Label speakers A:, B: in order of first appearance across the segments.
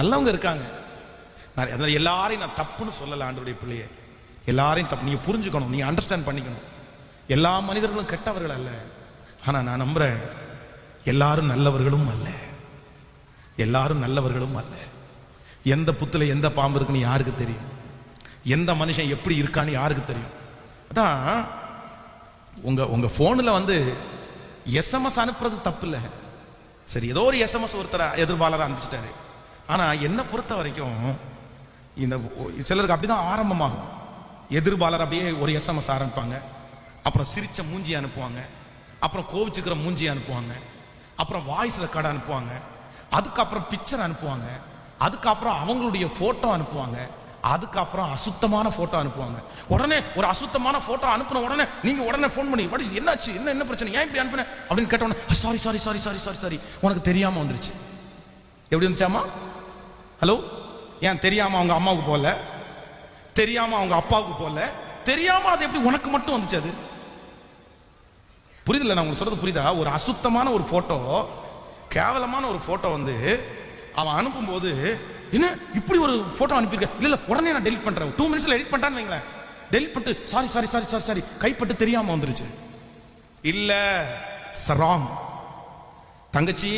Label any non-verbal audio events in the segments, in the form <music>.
A: நல்லவங்க இருக்காங்க. நான் எல்லாரையும் நான் தப்புன்னு சொல்லலை ஆண்டவருடைய பிள்ளையே. எல்லாரையும் தப்பு நீங்கள் புரிஞ்சுக்கணும் நீங்கள் அண்டர்ஸ்டாண்ட் பண்ணிக்கணும். எல்லா மனிதர்களும் கெட்டவர்கள் அல்ல. ஆனால் நான் நம்புகிறேன் எல்லாரும் நல்லவர்களும் அல்ல. எல்லாரும் நல்லவர்களும் அல்ல. எந்த புத்தில் எந்த பாம்பு இருக்குன்னு யாருக்கு தெரியும்? எந்த மனுஷன் எப்படி இருக்கான்னு யாருக்கு தெரியும்? அதான் உங்கள் உங்கள் ஃபோனில் வந்து எஸ்எம்எஸ் அனுப்புறது தப்பு இல்லை. சரி ஏதோ ஒரு எஸ்எம்எஸ் ஒருத்தர் எதிர்பாளராக அனுப்பிச்சிட்டாரு. ஆனால் என்னை பொறுத்த வரைக்கும் இந்த சிலருக்கு அப்படிதான் ஆரம்பமாகும். எதிர்பாளர் அப்படியே ஒரு எஸ்எம்எஸ் ஆரம்பிப்பாங்க. அப்புறம் சிரிச்ச மூஞ்சி அனுப்புவாங்க. அப்புறம் கோவிச்சுக்கிற மூஞ்சி அனுப்புவாங்க. அப்புறம் வாய்ஸ் ரெக்கார்டு அனுப்புவாங்க. அதுக்கப்புறம் பிக்சர் அனுப்புவாங்க. அதுக்கப்புறம் அவங்களுடைய ஃபோட்டோ அனுப்புவாங்க. அதுக்கப்புறம் அசுத்தமான ஃபோட்டோ அனுப்புவாங்க. உடனே ஒரு அசுத்தமான ஃபோட்டோ அனுப்பின உடனே நீங்கள் உடனே ஃபோன் பண்ணி வாட் இஸ் என்னாச்சு? என்ன என்ன பிரச்சனை? ஏன் இப்படி அனுப்புன? அப்படின்னு கேட்ட உடனே sorry sorry sorry sorry sorry sorry உனக்கு தெரியாமல் வந்துருச்சு. எப்படி வந்துச்சாமா ஹலோ ஏன் தெரியாம அவங்க அம்மாவுக்கு போகல? தெரியாம அவங்க அப்பாவுக்கு போகல? தெரியாம அது எப்படி உனக்கு மட்டும் வந்துச்சு அது? புரியுதுல்ல நான் உங்களுக்கு சொல்றது புரியுதா? ஒரு அசுத்தமான ஒரு போட்டோ கேவலமான ஒரு போட்டோ வந்து அவன் அனுப்பும்போது என்ன? இப்படி ஒரு போட்டோ அனுப்பியிருக்க? இல்ல உடனே நான் டெலிட் பண்றேன். டூ மினிட்ஸ்ல எடிட் பண்றான்னு வைங்களேன். டெலிட் பண்ணிட்டு sorry sorry sorry sorry sorry கைப்பட்டு தெரியாம வந்துருச்சு. இல்ல ராங் தங்கச்சி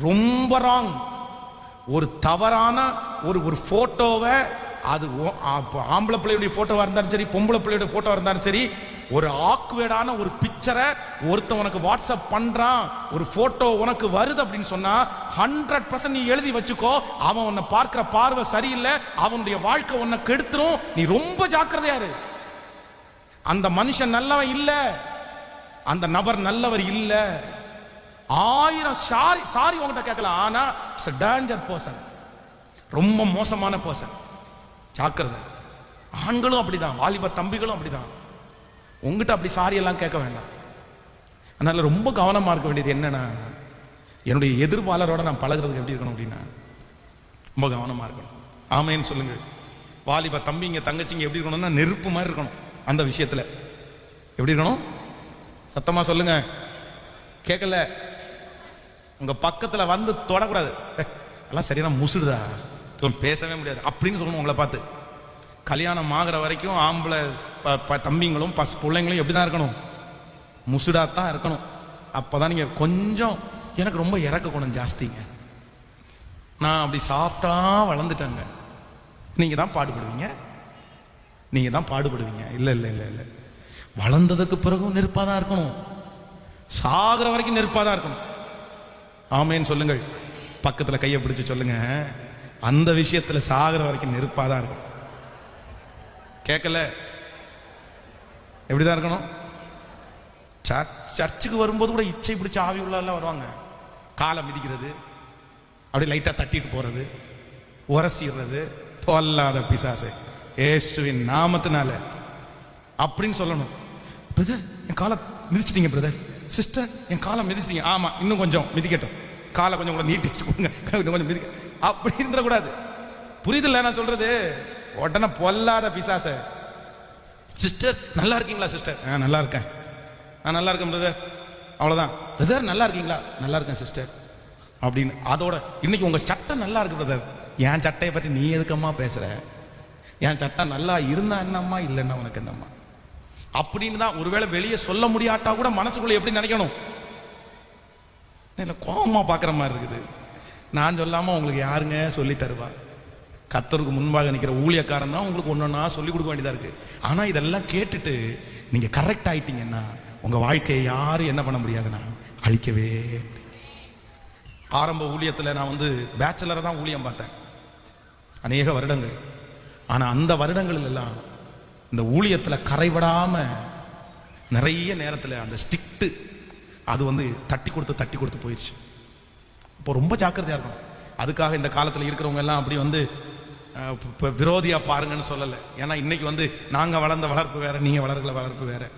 A: ரொம்ப ராங் ஒரு தவறான ஒரு ஒரு போட்டோவை அது ஓ- ஆ- ஆம்பளை பிள்ளையுடைய போட்டோவா இருந்தாலும் சரி பொம்பளை பிள்ளையுடைய போட்டோவா இருந்தாலும் சரி ஒரு ஆக்வேர்டான ஒரு பிக்சரை ஒருத்தன் உனக்கு வாட்ஸ்அப் பண்றான் ஒரு போட்டோ உனக்கு வருது அப்படின்னு சொன்னா ஹண்ட்ரட் பர்சன்ட் நீ எழுதி வச்சுக்கோ அவன் உன்னை பார்க்கிற பார்வை சரியில்லை அவனுடைய வாழ்க்கை உன்னை கெடுத்துரும் நீ ரொம்ப ஜாக்கிரதையா இரு. அந்த மனுஷன் நல்லவன் இல்லை அந்த நபர் நல்லவர் இல்லை ஆயிரம் சாரி சாரி உங்ககிட்ட கேட்கலாம். ஆனா இட்ஸ் டேஞ்சர் பர்சன் ரொம்ப மோசமான பர்சன் ஜாக்கிரதை. ஆண்களும் அப்படிதான். வாலிப தம்பிகளும் அப்படிதான். உங்ககிட்ட அப்படி சாரி எல்லாம் கேட்க வேண்டாம். அதனால ரொம்ப கவனமா இருக்க வேண்டியது என்னன்னா என்னுடைய எதிர்பாளரோட நான் பழகிறதுக்கு எப்படி இருக்கணும் அப்படின்னா ரொம்ப கவனமா இருக்கணும். ஆமேன்னு சொல்லுங்க வாலிப தம்பிங்க தங்கச்சிங்க எப்படி இருக்கணும்னா நெருப்பு மாதிரி இருக்கணும் அந்த விஷயத்துல. எப்படி இருக்கணும்? சத்தமா சொல்லுங்க. கேட்கல. உங்க பக்கத்துல வந்து தொடக்கூடாது. எல்லாம் சரியான முசுடுதா பேசவே முடியாது. அப்படின்னு சொல்லணும் உங்களை பார்த்து. கல்யாணம் ஆகிற வரைக்கும் ஆம்பளை ப- ப- தம்பிங்களும் பஸ் பிள்ளைங்களும் எப்படி தான் இருக்கணும்? முசுடா தான் இருக்கணும். அப்பதான் நீங்க கொஞ்சம் எனக்கு ரொம்ப இறக்க குணம் ஜாஸ்திங்க. நான் அப்படி சாப்பிட்டா வளர்ந்துட்டேங்க. நீங்க தான் பாடுபடுவீங்க? நீங்க தான் பாடுபடுவீங்க. இல்லை இல்லை இல்லை இல்லை. வளர்ந்ததுக்கு பிறகும் நெருப்பாக தான் இருக்கணும். சாகிற வரைக்கும் நெருப்பாக தான் இருக்கணும். ஆமேன்னு சொல்லுங்கள். பக்கத்தில் கையை பிடிச்சி சொல்லுங்க. அந்த விஷயத்துல சாகிற வரைக்கும் நெருப்பா தான் இருக்கும். கேட்கல எப்படிதான் இருக்கணும்? சர்ச்- சர்ச்சுக்கு வரும்போது கூட இச்சை பிடிச்ச ஆவி உள்ள எல்லாம் வருவாங்க. காலை மிதிக்கிறது அப்படியே லைட்டாக தட்டிட்டு போறது உரசிடுறது பொல்லாத பிசாசு. இயேசுவின் நாமத்தினால. அப்படின்னு சொல்லணும். பிரதர் என் காலை மிதிச்சிட்டீங்க பிரதர் சிஸ்டர் என் காலை மிதிச்சிட்டீங்க. ஆமா இன்னும் கொஞ்சம் மிதிக்கட்டும். காலை கொஞ்சம் கூட நீட்டி வச்சுக்கோங்க <laughs> இன்னும் கொஞ்சம் மிதிக்க. அப்படி இருந்துடக்கூடாது. புரியுதில்ல நான் சொல்றது? உடனே பொல்லாத பிசாச. சிஸ்டர் நல்லா இருக்கீங்களா சிஸ்டர் ஆ நல்லா இருக்கேன். நான் நல்லா இருக்கேன் பிரதர் அவ்வளோதான் பிரதர் நல்லா இருக்கீங்களா? நல்லா இருக்கேன் சிஸ்டர் அப்படின்னு அதோட இன்னைக்கு உங்க சட்டை நல்லா இருக்கு பிரதர் என் சட்டையை பற்றி நீ எதுக்கம்மா பேசுற? என் சட்டை நல்லா இருந்தா என்னம்மா இல்லைன்னா உனக்கு என்னம்மா? அப்படின்னு தான் ஒருவேளை வெளியே சொல்ல முடியாட்டா கூட மனசுக்குள்ள எப்படி நினைக்கணும்? இல்லை கோபமா பார்க்குற மாதிரி இருக்குது. நான் சொல்லாம உங்களுக்கு யாருங்க சொல்லி தருவா? கத்தருக்கு முன்பாக நிற்கிற ஊழியக்காரன் தான் உங்களுக்கு ஒன்றொன்னா சொல்லி கொடுக்க வேண்டியதா இருக்கு. ஆனா இதெல்லாம் கேட்டுட்டு நீங்க கரெக்ட் ஆயிட்டீங்கன்னா உங்க வாழ்க்கையை யாரும் என்ன பண்ண முடியாதுன்னா அழிக்கவே ஆரம்ப ஊழியத்தில் நான் வந்து பேச்சுலரை தான் ஊழியம் பார்த்தேன். அநேக வருடங்கள். ஆனால் அந்த வருடங்களில் எல்லாம் இந்த ஊழியத்தில் கரைபடாமல் நிறைய நேரத்தில் அந்த ஸ்டிக்ட்டு அது வந்து தட்டி கொடுத்து தட்டி கொடுத்து போயிடுச்சு இப்போ ரொம்ப ஜாக்கிரதையாக இருக்கணும். அதுக்காக இந்த காலத்தில் இருக்கிறவங்க எல்லாம் அப்படி வந்து இப்போ விரோதியாக பாருங்கன்னு சொல்லலை. ஏன்னா இன்னைக்கு வந்து நாங்கள் வளர்ந்த வளர்ப்பு வேறு நீங்கள் வளர்க்கல வளர்ப்பு வேறு.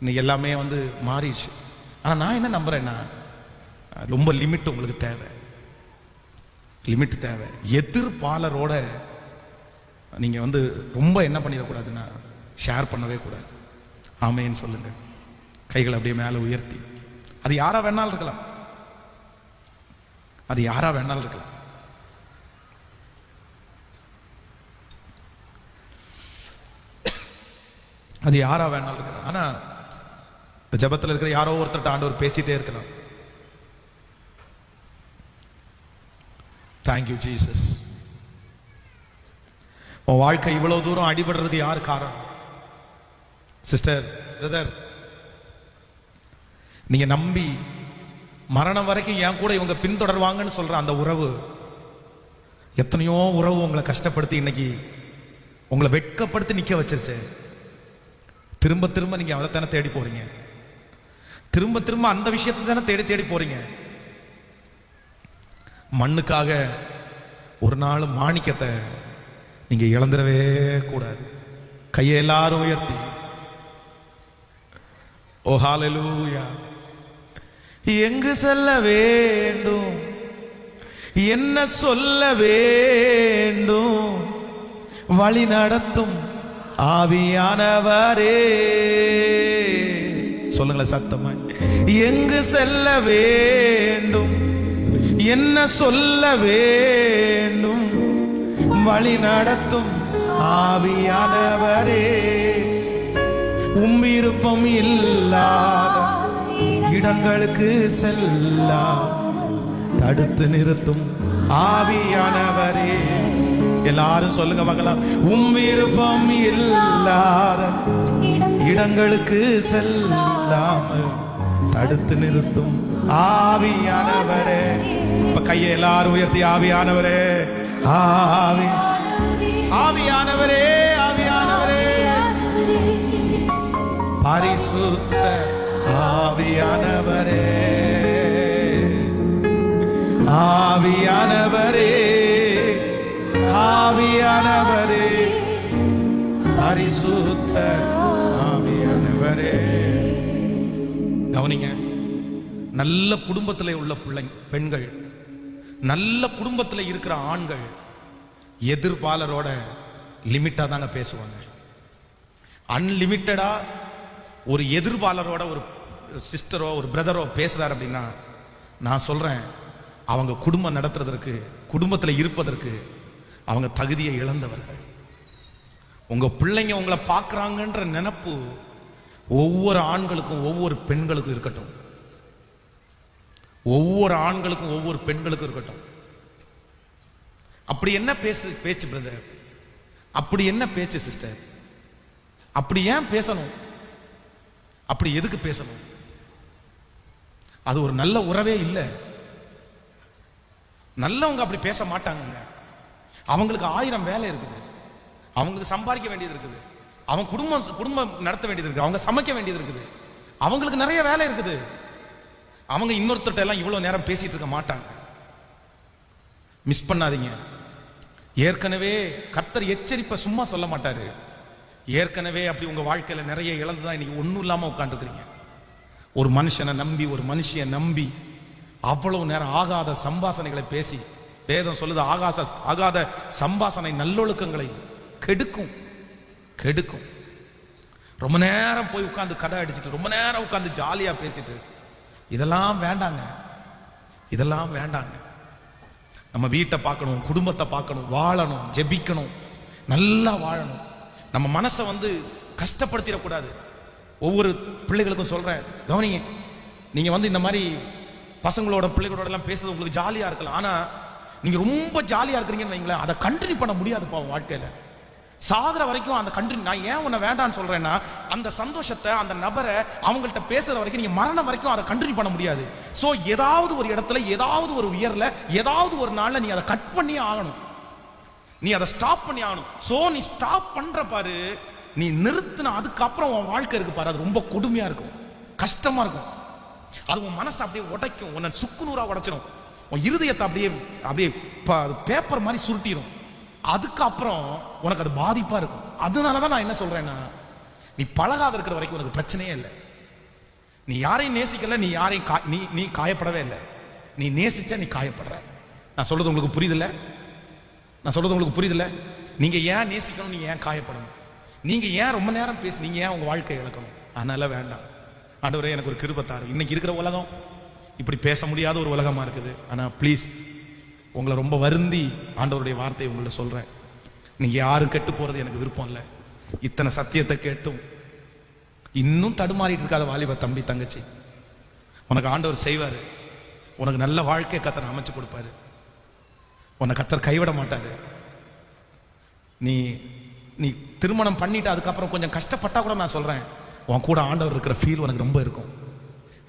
A: இன்னைக்கு எல்லாமே வந்து மாறிடுச்சு. ஆனால் நான் என்ன நம்புகிறேன்னா ரொம்ப லிமிட் உங்களுக்கு தேவை. லிமிட் தேவை. எதிர்பாலரோட நீங்கள் வந்து ரொம்ப என்ன பண்ணிடக்கூடாதுன்னா ஷேர் பண்ணவே கூடாது. ஆமைன்னு சொல்லுங்கள் கைகள் அப்படியே மேலே உயர்த்தி. அது யாராக வேணாலும் இருக்கலாம். அது யாராக வேணாலும் இருக்கலாம். அது யாராக வேணாலும் இருக்கலாம். ஆனால் இந்த ஜபத்தில் இருக்கிற யாரோ ஒருத்தர்கிட்ட ஆண்டவர் பேசிகிட்டே இருக்கலாம். தேங்க்யூ ஜீசஸ் உன் வாழ்க்கை இவ்வளவு தூரம் அடிபடுறது யார் காரணம்? சிஸ்டர் பிரதர் நீங்க நம்பி மரணம் வரைக்கும் என் கூட இவங்க பின்தொடர்வாங்கன்னு சொல்ற அந்த உறவு எத்தனையோ உறவு உங்களை கஷ்டப்படுத்தி இன்னைக்கு உங்களை வெட்கப்படுத்தி நிக்க வச்சிருச்சு. திரும்ப திரும்ப நீங்க அதை தானே தேடி போறீங்க. திரும்ப திரும்ப அந்த விஷயத்தை தானே தேடி தேடி போறீங்க. மண்ணுக்காக ஒரு நாள் மாணிக்கத்தை நீங்க இழந்துடவே கூடாது. கையை எல்லாரும் உயர்த்தி. ஓ ஹாலலூயா எங்கு செல்ல வேண்டும்? என்ன சொல்ல வேண்டும்? வழி நடத்தும் ஆவியானவரே. சொல்லுங்களேன் சத்தமா. எங்கு செல்ல வேண்டும்? என்ன சொல்ல வேண்டும்? வழி நடத்தும் ஆவியானவரே. உம் விருப்பம் இல்லாத இடங்களுக்கு செல்லாம் தடுத்து நிறுத்தும் ஆவியானவரே. எல்லாரும் சொல்லுங்க மகளா. உம் விருப்பம் இல்லாத இடங்களுக்கு செல்லாமல் தடுத்து நிறுத்தும் ஆவியானவரே. இப்ப கையை எல்லாரும் உயர்த்தி ஆவியானவரே. ஆவி. ஆவியானவரே ஆவியானவரே. பரிசுத்த ஆவியானவரே. ஆவியானவரே ஆவியானவரே. பரிசுத்த ஆவியானவரே. கவனிங்க நல்ல குடும்பத்தில் உள்ள பிள்ளை பெண்கள் நல்ல குடும்பத்தில் இருக்கிற ஆண்கள் எதிர்ப்பாளரோட லிமிட்டாக தாங்க பேசுவாங்க. அன்லிமிட்டடாக ஒரு எதிர்ப்பாளரோட ஒரு சிஸ்டரோ ஒரு பிரதரோ பேசுகிறார் அப்படின்னா நான் சொல்கிறேன் அவங்க குடும்பம் நடத்துறதற்கு குடும்பத்தில் இருப்பதற்கு அவங்க தகுதியை இழந்தவர்கள். உங்கள் பிள்ளைங்க உங்களை பார்க்குறாங்கன்ற நினப்பு ஒவ்வொரு ஆண்களுக்கும் ஒவ்வொரு பெண்களுக்கும் இருக்கட்டும். ஒவ்வொரு ஆண்களுக்கும் ஒவ்வொரு பெண்களுக்கும் இருக்கட்டும். அப்படி என்ன பேசு பேச்சு பிரதர் அப்படி என்ன பேச்சு சிஸ்டர் அப்படி ஏன் பேசணும்? அப்படி எதுக்கு பேசணும்? அது ஒரு நல்ல உறவே இல்லை. நல்லவங்க அப்படி பேச மாட்டாங்க அவங்களுக்கு ஆயிரம் வேலை இருக்குது. அவங்களுக்கு சம்பாதிக்க வேண்டியது இருக்குது. அவங்க குடும்பம் குடும்பம் நடத்த வேண்டியது இருக்குது. அவங்க சமைக்க வேண்டியது இருக்குது. அவங்களுக்கு நிறைய வேலை இருக்குது. அவங்க இன்னொருத்தட்ட எல்லாம் இவ்வளோ நேரம் பேசிட்டு இருக்க மாட்டாங்க. மிஸ் பண்ணாதீங்க. ஏற்கனவே கர்த்தர் எச்சரிப்பை சும்மா சொல்ல மாட்டாரு. ஏற்கனவே அப்படி உங்க வாழ்க்கையில நிறைய இழந்துதான் இன்னைக்கு ஒன்றும் இல்லாமல் உட்காந்துருக்கிறீங்க ஒரு மனுஷனை நம்பி ஒரு மனுஷிய நம்பி அவ்வளவு நேரம் ஆகாத சம்பாசனைகளை பேசி வேதம் சொல்லுது ஆகாச ஆகாத சம்பாசனை நல்லொழுக்கங்களை கெடுக்கும் கெடுக்கும். ரொம்ப நேரம் போய் உட்காந்து கதை அடிச்சிட்டு ரொம்ப நேரம் உட்காந்து ஜாலியா பேசிட்டு இதெல்லாம் வேண்டாங்க. இதெல்லாம் வேண்டாங்க. நம்ம வீட்டை பார்க்கணும் குடும்பத்தை பார்க்கணும் வாழணும் ஜெபிக்கணும் நல்லா வாழணும். நம்ம மனசை வந்து கஷ்டப்படுத்திடக்கூடாது. ஒவ்வொரு பிள்ளைகளுக்கும் சொல்கிறேன் கவனிங்க. நீங்கள் வந்து இந்த மாதிரி பசங்களோட பிள்ளைகளோட எல்லாம் பேசுறது உங்களுக்கு ஜாலியாக இருக்கலாம். ஆனால் நீங்கள் ரொம்ப ஜாலியாக இருக்கிறீங்கன்னு வைங்களேன் அதை கண்டினியூ பண்ண முடியாதுப்பா வாழ்க்கையில். சாகுற வரைக்கும் அந்த கண்ட்ரி நான் ஏன் உன்னை வேண்டாம்னு சொல்றேன்னா அந்த சந்தோஷத்தை அந்த நபரை அவங்கள்ட்ட பேசுற வரைக்கும் நீங்க மரணம் வரைக்கும் அதை கண்டினியூ பண்ண முடியாது. ஸோ ஏதாவது ஒரு இடத்துல ஏதாவது ஒரு உயர்ல ஏதாவது ஒரு நாள்ல நீ அதை கட் பண்ணி ஆகணும். நீ அதை ஸ்டாப் பண்ணி ஆகணும். ஸோ நீ ஸ்டாப் பண்ற பாரு நீ நிறுத்தின அதுக்கப்புறம் உன் வாழ்க்கை இருக்கு பாரு. அது ரொம்ப கொடுமையா இருக்கும். கஷ்டமா இருக்கும். அது உன் மனசை அப்படியே உடைக்கும். உன்னை சுக்குநூறா உடைச்சிடும் உன் இருதயத்தை அப்படியே அப்படியே பேப்பர் மாதிரி சுருட்டிடும் அதுக்கப்புறம் உனக்கு அது பாதிப்பா இருக்கும். அதனால தான் நான் என்ன சொல்றேன்னா நீ பழகாத இருக்கிற வரைக்கும் உனக்கு பிரச்சனையே இல்லை. நீ யாரையும் நேசிக்கல நீ யாரையும் கா- நீ நீ காயப்படவே இல்லை. நீ நேசிச்ச நீ காயப்படுற. நான் சொல்றது உங்களுக்கு புரியுதுல்ல? நான் சொல்றது உங்களுக்கு புரியுதுல்ல? நீங்க ஏன் நேசிக்கணும் நீங்க ஏன் காயப்படணும்? நீங்க ஏன் ரொம்ப நேரம் பேசி நீங்க ஏன் உங்க வாழ்க்கையை இழக்கணும்? அதனால வேண்டாம். ஆண்டவரே எனக்கு ஒரு கிருபத்தாரு இன்னைக்கு இருக்கிற உலகம் இப்படி பேச முடியாத ஒரு உலகமா இருக்குது. ஆனா ப்ளீஸ் உங்களை ரொம்ப வருந்தி ஆண்டவருடைய வார்த்தையை உங்களை சொல்கிறேன் நீங்கள் யாரும் கெட்டு போகிறது எனக்கு விருப்பம் இல்லை. இத்தனை சத்தியத்தை கேட்டும். இன்னும் தடுமாறிட்டு இருக்காத வாலிப தம்பி தங்கச்சி. உனக்கு ஆண்டவர் செய்வார். உனக்கு நல்ல வாழ்க்கை கத்தர் அமைச்சு கொடுப்பாரு. உன்னை கத்தர் கைவிட மாட்டார். நீ நீ திருமணம் பண்ணிட்டு அதுக்கப்புறம் கொஞ்சம் கஷ்டப்பட்டா கூட நான் சொல்கிறேன் உன் கூட ஆண்டவர் இருக்கிற ஃபீல் உனக்கு ரொம்ப இருக்கும்.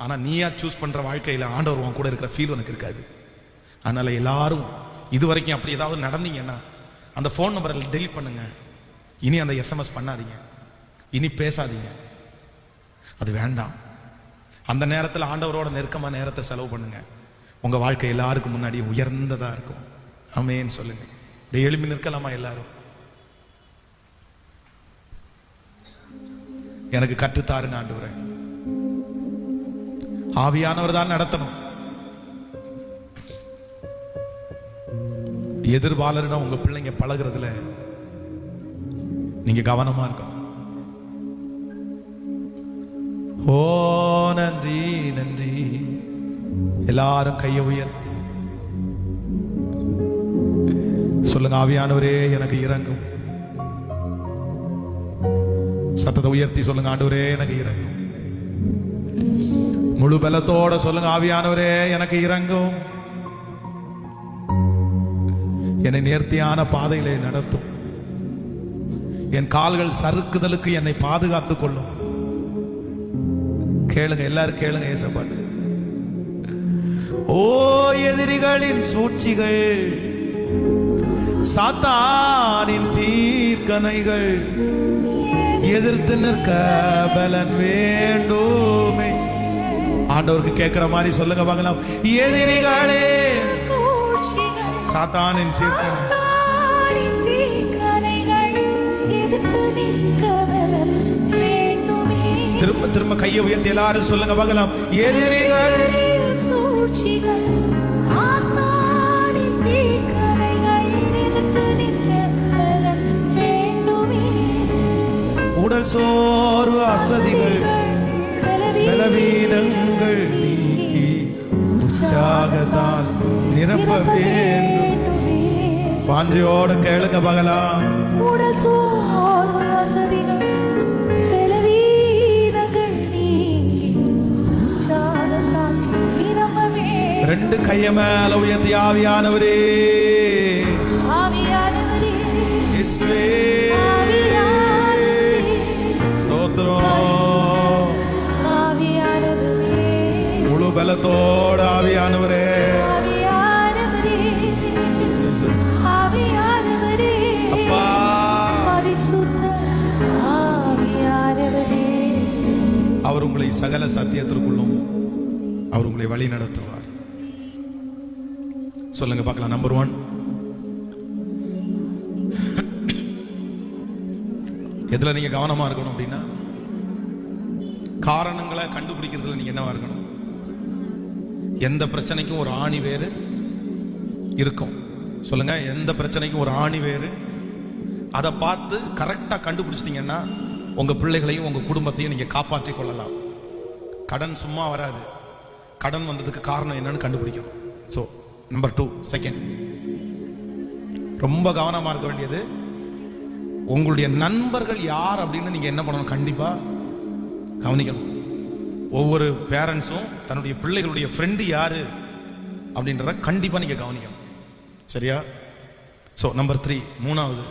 A: ஆனால் நீயா சூஸ் பண்ணுற வாழ்க்கையில் ஆண்டவர் உன் கூட இருக்கிற ஃபீல் உனக்கு இருக்காது. அதனால எல்லாரும் இது வரைக்கும் அப்படி ஏதாவது நடந்தீங்கன்னா அந்த ஃபோன் நம்பரை டெலிட் பண்ணுங்க. இனி அந்த எஸ்எம்எஸ் பண்ணாதீங்க. இனி பேசாதீங்க. அது வேண்டாம். அந்த நேரத்தில் ஆண்டவரோட நெருக்கமாக நேரத்தை செலவு பண்ணுங்க. உங்க வாழ்க்கை எல்லாருக்கும் முன்னாடி உயர்ந்ததா இருக்கும். அமேன்னு சொல்லுங்க. எழுப்பி நிற்கலாமா எல்லாரும்? எனக்கு கற்றுத்தாருங்க ஆண்டு ஆவியானவர் தான் நடத்தணும். எதிர்பாலரிடம் உங்க பிள்ளைங்க பழகுறதுல நீங்க கவனமா இருக்கணும். ஓ நன்றி நன்றி. எல்லாரும் கையை உயர்த்தி. சொல்லுங்க ஆவியானவரே எனக்கு இறங்கும். சத்தத்தை உயர்த்தி சொல்லுங்க ஆண்டவரே எனக்கு இறங்கும். முழு பலத்தோட சொல்லுங்க ஆவியானவரே எனக்கு இறங்கும். என்னை நேர்த்தியான பாதையிலே நடத்தும். என் கால்கள் சறுக்குதலுக்கு என்னை பாதுகாத்துக் கொள்ளும். கேளுங்க எல்லாரும் கேளுங்க ஏசப்பாட்டு. ஓ எதிரிகளின் சூழ்ச்சிகள் சாத்தானின் தீர்க்கணைகள் எதிர்த்து நிற்க பலன் வேண்டுமே. ஆண்டவருக்கு கேட்கிற மாதிரி சொல்லுங்க பார்க்கலாம். எதிரிகளே சாத்தானின்
B: வேண்டுமே.
A: திரும்ப திரும்ப கையை உயர்த்தி எல்லாரும் சொல்லுங்க பார்க்கலாம் எதிரிகள். உடல் சோர்வு அசதிகள் பலவீனங்கள் நீக்கி உற்சாகத்தால் நிரப்ப வேண்டும். வாஞ்சையோட கேளுங்க பகலாம்
B: உடல் சோர்வு அசதிகள்.
A: ரெண்டு கைய மேல உயர்த்தி ஆவியானவரே, சத்தியத்திற்குள்ளும் அவர் உங்களை வழி நடத்துவார். சொல்லுங்க பார்க்கலாம். நம்பர் ஒன் எதுல நீங்க கவனமா இருக்கணும் அப்படின்னா காரணங்களை கண்டுபிடிக்கிறதுல நீங்க என்னவா இருக்கணும்? எந்த பிரச்சனைக்கும் ஒரு ஆணி வேறு இருக்கும். சொல்லுங்க எந்த பிரச்சனைக்கும் ஒரு ஆணி வேறு. அதை பார்த்து கரெக்டா கண்டுபிடிச்சிட்டீங்கன்னா உங்க பிள்ளைகளையும் உங்க குடும்பத்தையும் நீங்க காப்பாற்றிக் கொள்ளலாம். கடன் சும்மா வராது. கடன் வந்ததுக்கு காரணம் என்னன்னு கண்டுபிடிக்கணும் ஸோ நம்பர் டூ செகண்ட் ரொம்ப கவனமாக இருக்க வேண்டியது உங்களுடைய நண்பர்கள் யார் அப்படின்னு நீங்கள் என்ன பண்ணணும்? கண்டிப்பாக கவனிக்கணும். ஒவ்வொரு பேரண்ட்ஸும் தன்னுடைய பிள்ளைகளுடைய ஃப்ரெண்டு யார் அப்படின்றத கண்டிப்பாக நீங்கள் கவனிக்கணும். சரியா? ஸோ நம்பர் த்ரீ மூணாவது.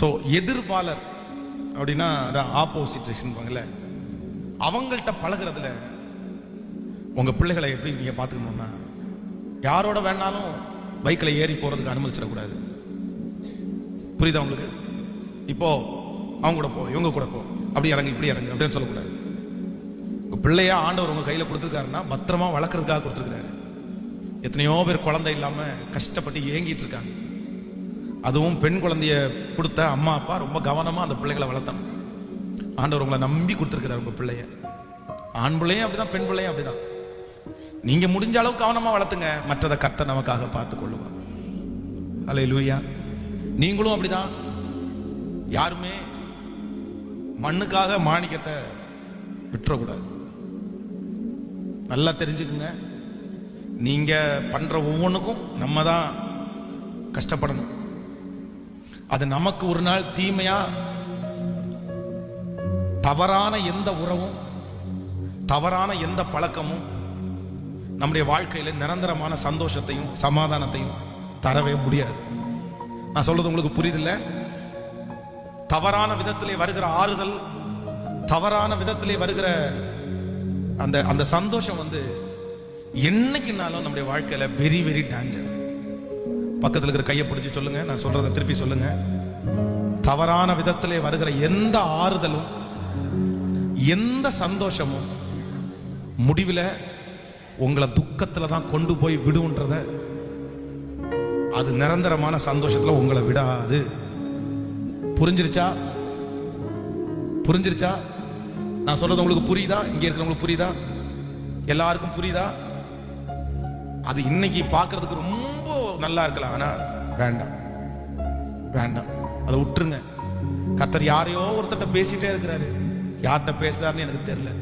A: ஸோ எதிர்ப்பாளர் அப்படின்னா அதான் ஆப்போசிட் செக்ஷன் அவங்கள்ட்ட பழகிறதுல உங்க பிள்ளைகளை எப்படி நீங்க பார்த்துக்கணும்னா யாரோட வேணாலும் பைக்கில் ஏறி போறதுக்கு அனுமதிச்சிடக்கூடாது. புரியுதா உங்களுக்கு? இப்போ அவங்க கூட போ இவங்க கூட போ. அப்படி இறங்கு இப்படி இறங்கு அப்படின்னு சொல்லக்கூடாது. உங்க பிள்ளையா ஆண்டவர் உங்க கையில கொடுத்துருக்காருன்னா பத்திரமா வளர்க்கறதுக்காக கொடுத்துருக்காரு எத்தனையோ பேர் குழந்தை இல்லாம கஷ்டப்பட்டு ஏங்கிட்டு இருக்காங்க. அதுவும் பெண் குழந்தைய கொடுத்த அம்மா அப்பா ரொம்ப கவனமா அந்த பிள்ளைகளை வளர்த்தணும். ஆண்டவர் உங்களை நம்பி கொடுத்துருக்கிறார் உங்க பிள்ளைய. ஆண் பிள்ளையும் அப்படிதான் பெண் பிள்ளையும் அப்படிதான். நீங்க முடிஞ்ச அளவு கவனமா வளர்த்துங்க. மற்றதை கர்த்த நமக்காக பார்த்து கொள்ளுவார் அலை லூயா நீங்களும் அப்படிதான். யாருமே மண்ணுக்காக மாணிக்கத்தை விட்டுறக்கூடாது. நல்லா தெரிஞ்சுக்குங்க. நீங்க பண்ற ஒவ்வொன்றுக்கும் நம்ம தான் கஷ்டப்படணும். அது நமக்கு ஒரு நாள் தீமையா தவறான எந்த உறவும் தவறான எந்த பழக்கமும் நம்முடைய வாழ்க்கையில நிரந்தரமான சந்தோஷத்தையும் சமாதானத்தையும் தரவே முடியாது. நான் சொல்றது உங்களுக்கு புரியுதுல்ல? தவறான விதத்திலே வருகிற ஆறுதல் தவறான விதத்திலே வருகிற அந்த அந்த சந்தோஷம் வந்து என்னைக்குனாலும் நம்முடைய வாழ்க்கையில வெரி வெரி டேஞ்சர் பக்கத்தில் இருக்கிற கையை பிடிச்சி சொல்லுங்க நான் சொல்றதை திருப்பி சொல்லுங்க. தவறான விதத்திலே வருகிற எந்த ஆறுதலும் எந்த சந்தோஷமும் முடிவில் உங்களை துக்கத்தில் தான் கொண்டு போய் விடுன்றத அது நிரந்தரமான சந்தோஷத்தில் உங்களை விடாது. புரிஞ்சிருச்சா? புரிஞ்சிருச்சா? நான் சொல்றது உங்களுக்கு புரியுதா? இங்கே இருக்கிறவங்களுக்கு புரியுதா? எல்லாருக்கும் புரியுதா? அது இன்னைக்கு பார்க்கறதுக்கு ரொம்ப நல்லா இருக்கலாம். ஆனா வேண்டாம். வேண்டாம். அதை விட்டுருங்க. கர்த்தர் யாரையோ ஒருத்தட்ட பேசிட்டே இருக்கிறாரு. யார்கிட்ட பேசுறாருன்னு எனக்கு தெரியல.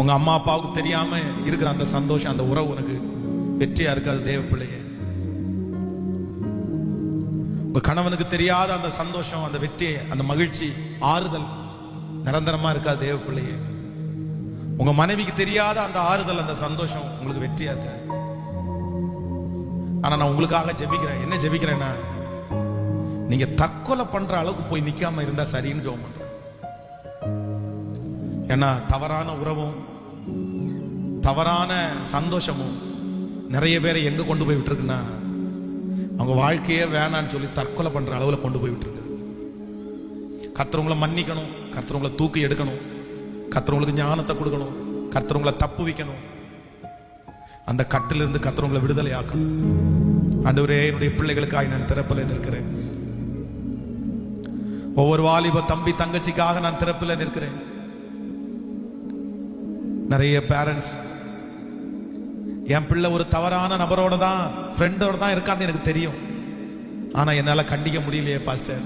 A: உங்க அம்மா அப்பாவுக்கு தெரியாம இருக்கிற அந்த சந்தோஷம் அந்த உறவு உனக்கு வெற்றியா இருக்காது தேவ பிள்ளையே. உங்க கணவனுக்கு தெரியாத அந்த சந்தோஷம் அந்த வெற்றி அந்த மகிழ்ச்சி ஆறுதல் நிரந்தரமா இருக்காது தேவ பிள்ளையே. உங்க மனைவிக்கு தெரியாத அந்த ஆறுதல் அந்த சந்தோஷம் உங்களுக்கு வெற்றியா இருக்காது ஆனா நான் உங்களுக்காக ஜெபிக்கிறேன். என்ன ஜெபிக்கிறேன்னா நீங்க தற்கொலை பண்ற அளவுக்கு போய் நிக்காம இருந்தா சரின்னு ஜோம் பண்றேன். ஏன்னா தவறான உறவும் தவறான சந்தோஷமும் நிறைய பேரை எங்க கொண்டு போய் விட்டுருக்குன்னா அவங்க வாழ்க்கையே வேணான்னு சொல்லி தற்கொலை பண்ற அளவுல கொண்டு போய் விட்டுருக்கு கர்த்தர் மன்னிக்கணும் கர்த்தர் தூக்கி எடுக்கணும் கத்துறவங்களுக்கு ஞானத்தை கொடுக்கணும் கர்த்தர் தப்பு வைக்கணும். அந்த கட்டிலிருந்து கத்துறவங்களை விடுதலை ஆக்கணும் ஆண்டவரே என்னுடைய பிள்ளைகளுக்காக நான் திறப்பில் நிற்கிறேன். ஒவ்வொரு வாலிப தம்பி தங்கச்சிக்காக நான் திறப்பில் நிற்கிறேன். நிறைய பேரண்ட்ஸ் என் பிள்ளை ஒரு தவறான நபரோட தான் ஃப்ரெண்டோட தான் இருக்கான்னு எனக்கு தெரியும். ஆனா என்னால கண்டிக்க முடியலையே பாஸ்டர்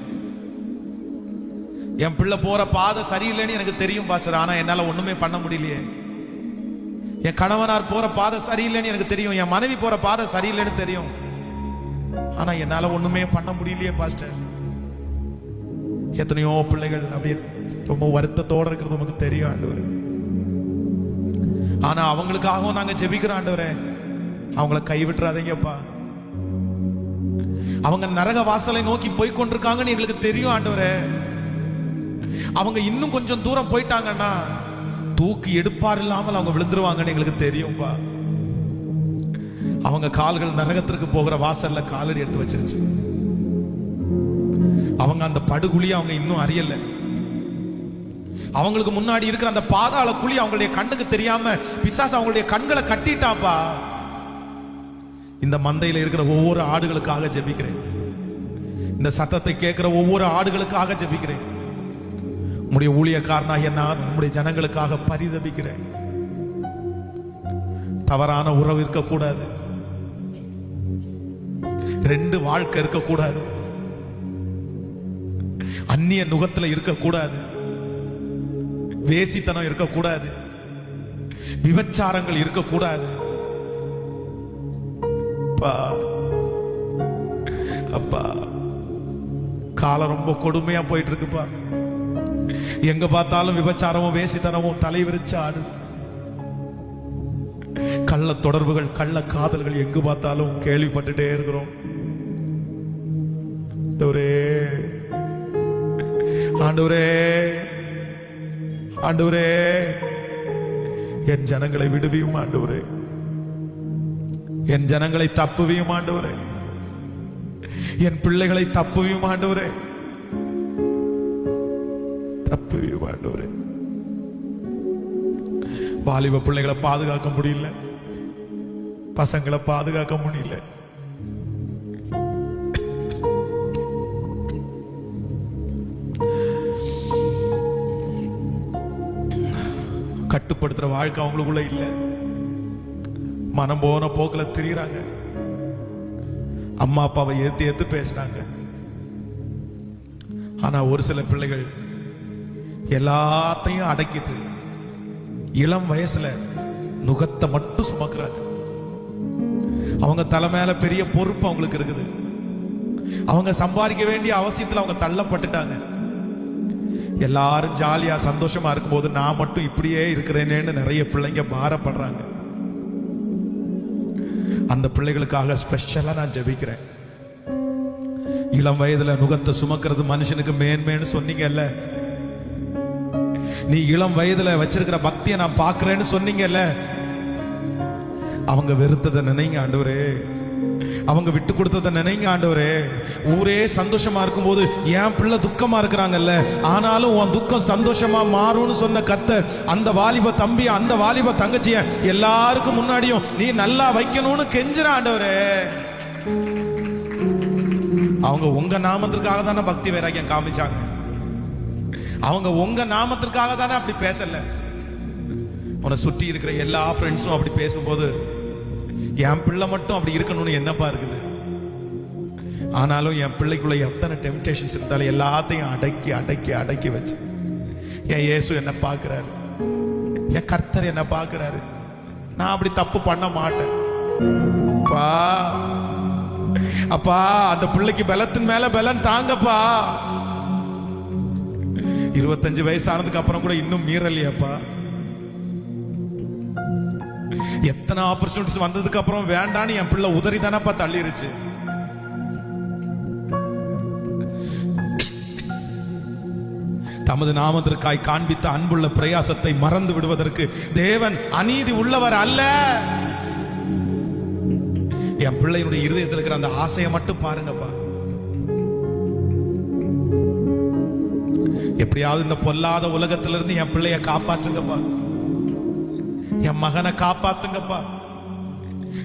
A: என் பிள்ளை போற பாதை சரியில்லைன்னு எனக்கு தெரியும் பாஸ்டர் ஆனா என்னால ஒண்ணுமே பண்ண முடியலையே. என் கணவனார் போற பாதை சரியில்லைன்னு எனக்கு தெரியும். என் மனைவி போற பாதை சரியில்லைன்னு தெரியும். ஆனா என்னால ஒண்ணுமே பண்ண முடியலையே பாஸ்டர் எத்தனையோ பிள்ளைகள் அப்படியே ரொம்ப வருத்தத்தோட இருக்கிறது நமக்கு தெரியும் ஆண்டவர். ஆனா அவங்களுக்காகவும் நாங்க ஜெபிக்கிறோம் ஆண்டவரே அவங்கள கைவிட்டுறாதீங்கப்பா. அவங்க நரக வாசலை நோக்கி போய் கொண்டிருக்காங்கன்னு எங்களுக்கு தெரியும் ஆண்டவரே. அவங்க இன்னும் கொஞ்சம் தூரம் போயிட்டாங்கன்னா தூக்கி எடுப்பார் இல்லாமல் அவங்க விழுந்துருவாங்கன்னு எங்களுக்கு தெரியும்பா. அவங்க கால்கள் நரகத்திற்கு போகிற வாசல்ல காலடி எடுத்து வச்சிருச்சு. அவங்க அந்த படுகுழி அவங்க இன்னும் அறியலை அவங்களுக்கு முன்னாடி இருக்கிற அந்த பாதாள குழி அவங்களுடைய கண்ணுக்கு தெரியாம பிசாசு அவங்களுடைய கண்களை கட்டிட்டாப்பா. இந்த மந்தையில இருக்கிற ஒவ்வொரு ஆடுகளுக்காக ஜெபிக்கிறேன். இந்த சத்தத்தை கேட்கிற ஒவ்வொரு ஆடுகளுக்காக ஜெபிக்கிறேன். உம்முடைய ஊழியக்காரனாக நான் உம்முடைய ஜனங்களுக்காக பரிதபிக்கிறேன். தவறான உறவு இருக்கக்கூடாது. ரெண்டு வாழ்க்கை இருக்கக்கூடாது. அந்நிய நுகத்துல இருக்கக்கூடாது. வேசித்தனம் இருக்கக்கூடாது. விபச்சாரங்கள் இருக்கக்கூடாது. அப்பா. அப்பா. காலம் ரொம்ப கொடுமையா போயிட்டு இருக்குப்பா எங்க பார்த்தாலும் விபச்சாரமும் வேசித்தனமும் தலைவிரிச்சு ஆடுது கள்ள தொடர்புகள் கள்ள காதல்கள் எங்கு பார்த்தாலும் கேள்விப்பட்டுட்டே இருக்கிறோம். ஆண்டவரே. ஆண்டவரே. ஆண்டவரே என் ஜனங்களை விடுவியும் ஆண்டவரே. என் ஜனங்களை தப்புவியும் ஆண்டவரே. என் பிள்ளைகளை தப்புவியும் ஆண்டவரே. தப்புவியும் ஆண்டவரே. வாலிப பிள்ளைகளை பாதுகாக்க முடியல. பசங்களை பாதுகாக்க முடியல. கட்டுப்படுத்துற வாழ்க்கை அவங்களுக்குள்ள இல்ல. மனம் போன போக்குல தெரியுறாங்க. அம்மா அப்பாவை ஏத்து ஏத்து பேசுறாங்க. ஆனா ஒரு சில பிள்ளைகள் எல்லாத்தையும் அடக்கிட்டு இளம் வயசுல நுகத்தை மட்டும் சுமக்குறாங்க. அவங்க தலை மேல பெரிய பொறுப்பு அவங்களுக்கு இருக்குது. அவங்க சம்பாதிக்க வேண்டிய அவசியத்துல அவங்க தள்ளப்பட்டுட்டாங்க. எல்லாரும் ஜாலியா சந்தோஷமா இருக்கும்போது நான் மட்டும் இப்படியே இருக்கிறேனேன்னு நிறைய பிள்ளைங்க பாரப்படுறாங்க. அந்த பிள்ளைகளுக்காக ஸ்பெஷலா நான் ஜெபிக்கிறேன். இளம் வயதுல நுகத்தை சுமக்கிறது மனுஷனுக்கு மேன்மேன்னு சொன்னீங்கல்ல? நீ இளம் வயதுல வச்சிருக்கிற பக்தியை நான் பார்க்குறேன்னு சொன்னீங்கல்ல? அவங்க வெறுத்ததை நினைங்க ஆண்டவரே. அவங்க விட்டு கொடுத்ததை நினைங்க ஆண்டவரே. ஊரே சந்தோஷமா இருக்கும்போது என் பிள்ளை துக்கமா இருக்கிறாங்கல்ல. ஆனாலும் உன் துக்கம் சந்தோஷமா மாறும்னு சொன்ன கத்த அந்த வாலிப தம்பி அந்த வாலிப தங்கச்சிய எல்லாருக்கும் முன்னாடியும் நீ நல்லா வைக்கணும்னு கெஞ்சுற ஆண்டவரே. அவங்க உங்க நாமத்திற்காக தானே பக்தி வைராக்கியம் காமிச்சாங்க. அவங்க உங்க நாமத்திற்காக தானே அப்படி பேசல. உன்னை சுற்றி இருக்கிற எல்லா ஃப்ரெண்ட்ஸும் அப்படி பேசும்போது என் பிள்ளை மட்டும் அப்படி இருக்கணும்னு என்னப்பா இருக்குது? ஆனாலும் என் பிள்ளைக்குள்ள எத்தனை டெம்டேஷன்ஸ் இருந்தாலும் எல்லாத்தையும் அடக்கி அடக்கி அடக்கி வச்சு என் இயேசு என்ன பார்க்கிறாரு. என் கர்த்தர் என்ன பார்க்கிறாரு. நான் அப்படி தப்பு பண்ண மாட்டேன். பா அப்பா அந்த பிள்ளைக்கு பலத்தின் மேல பலன் தாங்கப்பா. இருபத்தஞ்சு வயசு ஆனதுக்கு அப்புறம் கூட இன்னும் மீறலையாப்பா. எத்தனை ஆப்பர்ச்சுனிட்டிஸ் வந்ததுக்கு அப்புறம் வேண்டான்னு என் பிள்ளை உதறி தானப்பா தள்ளிருச்சு. தமது நாமத்திற்காய் காண்பித்த அன்புள்ள பிரயாசத்தை மறந்து விடுவதற்கு தேவன் அநீதி உள்ளவர் அல்ல. என் பிள்ளையுடைய இருதயத்தில் இருக்கிற அந்த ஆசையை மட்டும் பாருங்கப்பா. எப்படியாவது இந்த பொல்லாத உலகத்திலிருந்து என் பிள்ளைய காப்பாற்றுங்கப்பா. என் மகனை காப்பாத்துங்கப்பா.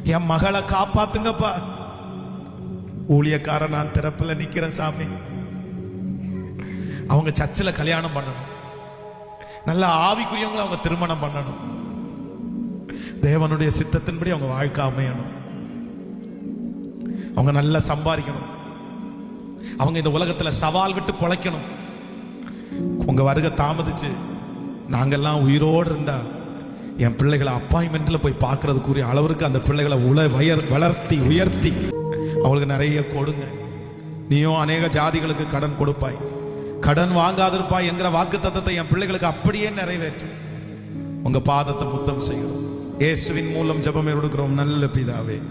A: என் மகளை காப்பாத்துங்கப்பா. ஊழியக்காரன் நான் திறப்புல நிற்கிறேன் சாமி. அவங்க சர்ச்சில் கல்யாணம் பண்ணணும். நல்ல ஆவிக்குரியவங்களை அவங்க திருமணம் பண்ணணும். தேவனுடைய சித்தத்தின்படி அவங்க வாழ்க்கை அமையணும். அவங்க நல்லா சம்பாதிக்கணும். அவங்க இந்த உலகத்துல சவால் விட்டு பொழைக்கணும். உங்க வருகை தாமதிச்சு நாங்கெல்லாம் உயிரோடு இருந்தா என் பிள்ளைகளை அப்பாயின்மெண்ட்டில் போய் பார்க்கறதுக்குரிய அளவிற்கு அந்த பிள்ளைகளை உல வயர் வளர்த்தி உயர்த்தி. அவங்களுக்கு நிறைய கொடுங்க. நீயும் அநேக ஜாதிகளுக்கு கடன் கொடுப்பாய். கடன் வாங்காதிருப்பாய் என்கிற வாக்கு தத்தத்தை என் பிள்ளைகளுக்கு அப்படியே நிறைவேற்று. உங்க பாதத்தை முத்தம் செய்கிறோம் இயேசுவின் மூலம் ஜெபம் எடுக்கிறோம். நல்ல பிதாவே.